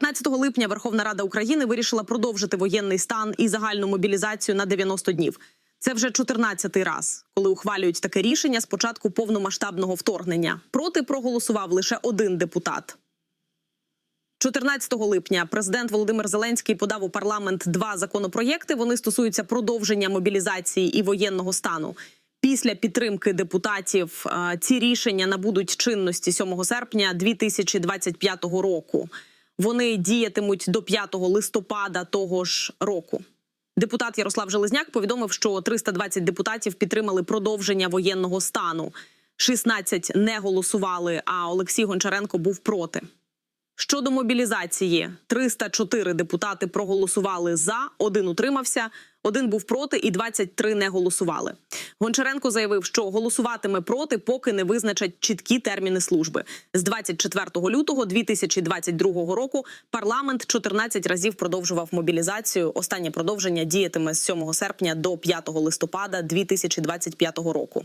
15 липня Верховна Рада України вирішила продовжити воєнний стан і загальну мобілізацію на 90 днів. Це вже 14-й раз, коли ухвалюють таке рішення з початку повномасштабного вторгнення. Проти проголосував лише один депутат. 14 липня президент Володимир Зеленський подав у парламент два законопроєкти. Вони стосуються продовження мобілізації і воєнного стану. Після підтримки депутатів е, ці рішення набудуть чинності 7 серпня 2025 року. Вони діятимуть до 5 листопада того ж року. Депутат Ярослав Железняк повідомив, що 320 депутатів підтримали продовження воєнного стану. 16 не голосували, а Олексій Гончаренко був проти. Щодо мобілізації, 304 депутати проголосували за, один утримався, один був проти і 23 не голосували. Гончаренко заявив, що голосуватиме проти, поки не визначать чіткі терміни служби. З 24 лютого 2022 року парламент 14 разів продовжував мобілізацію. Останнє продовження діятиме з 7 серпня до 5 листопада 2025 року.